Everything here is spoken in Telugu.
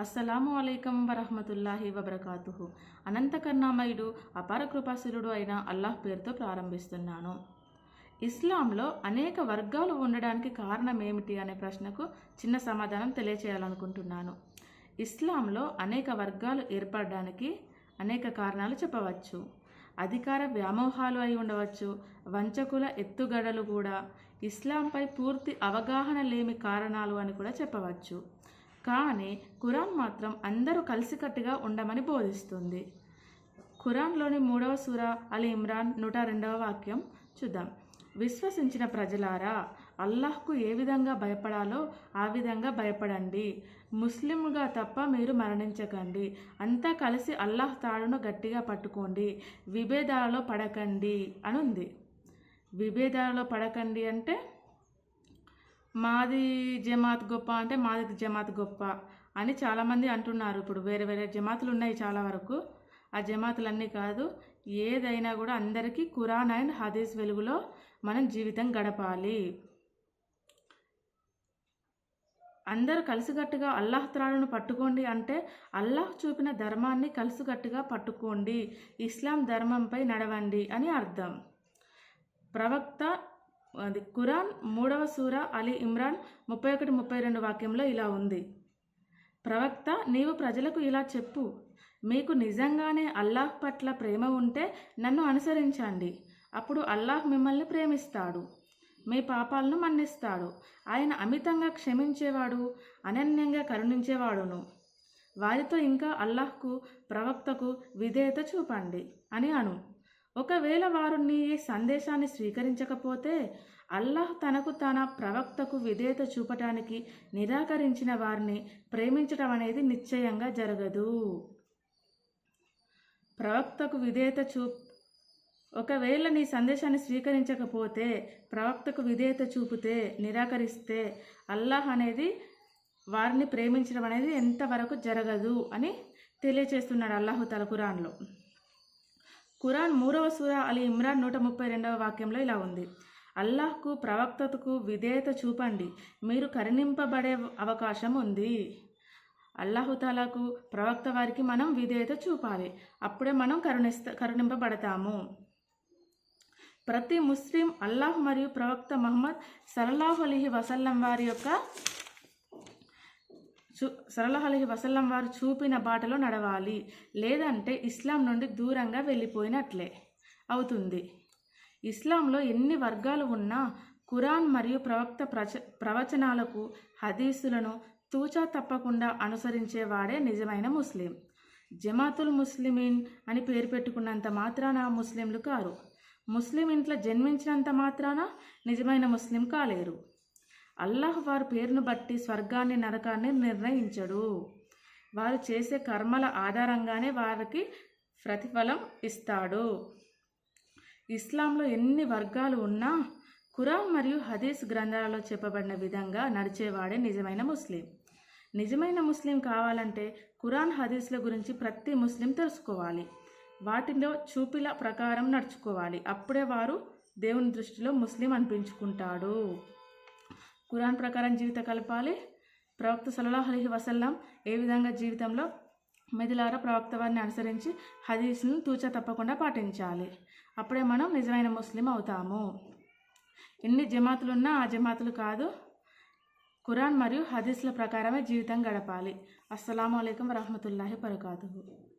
అస్సలాము అలైకం వరహమతుల్లాహి వబర్కాతుహు. అనంతకర్ణామయుడు అపార కృపాశీలుడు అయిన అల్లాహ్ పేరుతో ప్రారంభిస్తున్నాను. ఇస్లాంలో అనేక వర్గాలు ఉండడానికి కారణం ఏమిటి అనే ప్రశ్నకు చిన్న సమాధానం తెలియచేయాలనుకుంటున్నాను. ఇస్లాంలో అనేక వర్గాలు ఏర్పడడానికి అనేక కారణాలు చెప్పవచ్చు. అధికార వ్యామోహాలు అయి ఉండవచ్చు. వంచకుల ఎత్తుగడలు కూడా ఇస్లాంపై పూర్తి అవగాహన లేమి కారణాలు అని కూడా చెప్పవచ్చు. కానీ ఖురాన్ మాత్రం అందరూ కలిసికట్టుగా ఉండమని బోధిస్తుంది. ఖురాన్లోని మూడవ సూర అలీ ఇమ్రాన్ నూట రెండవ వాక్యం చూద్దాం. విశ్వసించిన ప్రజలారా అల్లాహ్కు ఏ విధంగా భయపడాలో ఆ విధంగా భయపడండి. ముస్లింగా తప్ప మీరు మరణించకండి. అంతా కలిసి అల్లాహ్ తాడును గట్టిగా పట్టుకోండి. విభేదాలలో పడకండి అని ఉంది విభేదాలలో పడకండి అంటే మాది జమాత్ గొప్ప అంటే మాది జమాత్ గొప్ప అని చాలామంది అంటున్నారు. ఇప్పుడు వేరే వేరే జమాతులు ఉన్నాయి చాలా వరకు. ఆ జమాతులన్నీ కాదు ఏదైనా కూడా అందరికీ ఖురాన్ అండ్ హదీస్ వెలుగులో మనం జీవితం గడపాలి. అందరూ కలిసికట్టుగా అల్లాహ్ త్రాడును పట్టుకోండి అంటే అల్లాహ్ చూపిన ధర్మాన్ని కలిసికట్టుగా పట్టుకోండి. ఇస్లాం ధర్మంపై నడవండి అని అర్థం. ప్రవక్త అది ఖురాన్ మూడవ సూర అలీ ఇమ్రాన్ ముప్పై ఒకటి ముప్పై రెండు వాక్యంలో ఇలా ఉంది. ప్రవక్త నీవు ప్రజలకు ఇలా చెప్పు. మీకు నిజంగానే అల్లాహ్ పట్ల ప్రేమ ఉంటే నన్ను అనుసరించండి. అప్పుడు అల్లాహ్ మిమ్మల్ని ప్రేమిస్తాడు. మీ పాపాలను మన్నిస్తాడు. ఆయన అమితంగా క్షమించేవాడు అనన్యంగా కరుణించేవాడును. వారితో ఇంకా అల్లాహ్కు ప్రవక్తకు విధేయత చూపండి అని అను. ఒకవేళ వారు నీ ఈ సందేశాన్ని స్వీకరించకపోతే అల్లాహ్ తనకు తన ప్రవక్తకు విధేయత చూపటానికి నిరాకరించిన వారిని ప్రేమించటం అనేది నిశ్చయంగా జరగదు. ప్రవక్తకు విధేయత చూ ఒకవేళ నీ సందేశాన్ని స్వీకరించకపోతే ప్రవక్తకు విధేయత చూపితే నిరాకరిస్తే అల్లాహ్ అనేది వారిని ప్రేమించడం అనేది ఎంతవరకు జరగదు అని తెలియచేస్తున్నాడు అల్లాహు తల కురాన్లో ఖురాన్ మూడవ సూర అలీ ఇమ్రాన్ నూట ముప్పై రెండవ వాక్యంలో ఇలా ఉంది. అల్లాహ్కు ప్రవక్తకు విధేయత చూపండి. మీరు కరుణింపబడే అవకాశం ఉంది. అల్లాహుతాలాకు ప్రవక్త వారికి మనం విధేయత చూపాలి. అప్పుడే మనం కరుణిస్త కరుణింపబడతాము. ప్రతి ముస్లిం అల్లాహ్ మరియు ప్రవక్త మహమ్మద్ సలల్లాహు అలీహి వసల్లం వారి యొక్క చూ సలల్లాహు వసల్లం వారు చూపిన బాటలో నడవాలి. లేదంటే ఇస్లాం నుండి దూరంగా వెళ్ళిపోయినట్లే అవుతుంది. ఇస్లాంలో ఎన్ని వర్గాలు ఉన్నా ఖురాన్ మరియు ప్రవక్త ప్రచ ప్రవచనాలకు హదీసులను తూచా తప్పకుండా అనుసరించేవాడే నిజమైన ముస్లిం. జమాతుల్ ముస్లిమీన్ అని పేరు పెట్టుకున్నంత మాత్రాన ముస్లింలు కారు. ముస్లిం ఇంట్లో జన్మించినంత మాత్రాన నిజమైన ముస్లిం కాలేరు. అల్లాహ్ వారి పేరును బట్టి స్వర్గాన్ని నరకాన్ని నిర్ణయించడు. వారు చేసే కర్మల ఆధారంగానే వారికి ప్రతిఫలం ఇస్తాడు. ఇస్లాంలో ఎన్ని వర్గాలు ఉన్నా ఖురాన్ మరియు హదీస్ గ్రంథాలలో చెప్పబడిన విధంగా నడిచేవాడే నిజమైన ముస్లిం. నిజమైన ముస్లిం కావాలంటే ఖురాన్ హదీస్ల గురించి ప్రతి ముస్లిం తెలుసుకోవాలి. వాటిలో చూపిల ప్రకారం నడుచుకోవాలి. అప్పుడే వారు దేవుని దృష్టిలో ముస్లిం అనిపించుకుంటాడు. ఖురాన్ ప్రకారం జీవిత కలపాలి. ప్రవక్త సలహా అలహి వసల్లం ఏ విధంగా జీవితంలో మెదిలార ప్రవక్త వారిని అనుసరించి హదీస్ను తూచ తప్పకుండా పాటించాలి. అప్పుడే మనం నిజమైన ముస్లిం అవుతాము. ఎన్ని జమాతులున్నా ఆ జమాతులు కాదు. ఖురాన్ మరియు హదీస్ల ప్రకారమే జీవితం గడపాలి. అస్సలం అయికం వరహమతుల్లాహి వరకాతుహు.